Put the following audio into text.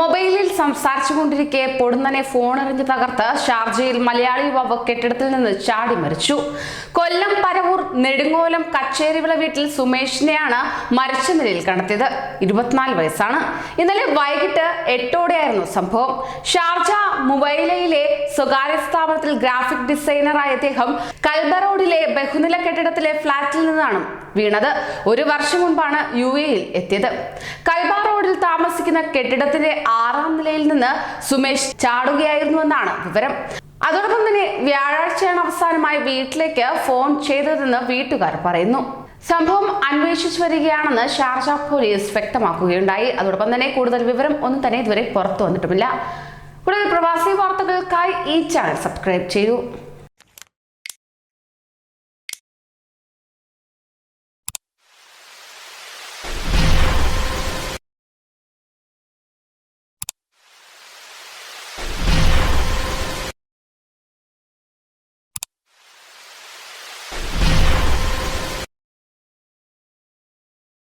മൊബൈലിൽ സംസാരിച്ചുകൊണ്ടിരിക്കെ പൊടുന്നനെ ഫോൺ എറിഞ്ഞ് തകർത്ത് ഷാർജയിൽ മലയാളി യുവാവ് കെട്ടിടത്തിൽ നിന്ന് ചാടി മരിച്ചു. കൊല്ലം പരവൂർ നെടുങ്ങോലം കച്ചേരിവിള വീട്ടിൽ സുമേഷിനെയാണ് മരിച്ച നിലയിൽ കണ്ടെത്തിയത്. ഇരുപത്തിനാല് വയസ്സാണ്. ഇന്നലെ വൈകിട്ട് എട്ടോടെയായിരുന്നു സംഭവം. ഷാർജ മുബൈലയിലെ സ്വകാര്യ സ്ഥാപനത്തിൽ ഗ്രാഫിക് ഡിസൈനറായ അദ്ദേഹം കൽബ റോഡിലെ ബഹുനില കെട്ടിടത്തിലെ ഫ്ളാറ്റിൽ നിന്നാണ് വീണത്. ഒരു വർഷം മുൻപാണ് യു എയിൽ എത്തിയത്. കൽബ റോഡിൽ താമസിക്കുന്ന കെട്ടിടത്തിന്റെ ആറാം നിലയിൽ നിന്ന് സുമേഷ് ചാടുകയായിരുന്നുവെന്നാണ് വിവരം. അതോടൊപ്പം തന്നെ വ്യാഴാഴ്ചയാണ് അവസാനമായി വീട്ടിലേക്ക് ഫോൺ ചെയ്തതെന്ന് വീട്ടുകാർ പറയുന്നു. സംഭവം അന്വേഷിച്ചു വരികയാണെന്ന് ഷാർജ പോലീസ് വ്യക്തമാക്കുകയുണ്ടായി. അതോടൊപ്പം തന്നെ കൂടുതൽ വിവരം ഒന്നും തന്നെ ഇതുവരെ പുറത്തു വന്നിട്ടുമില്ല. കൂടുതൽ പ്രവാസി വാർത്തകൾക്കായി ഈ ചാനൽ സബ്സ്ക്രൈബ് ചെയ്യൂ.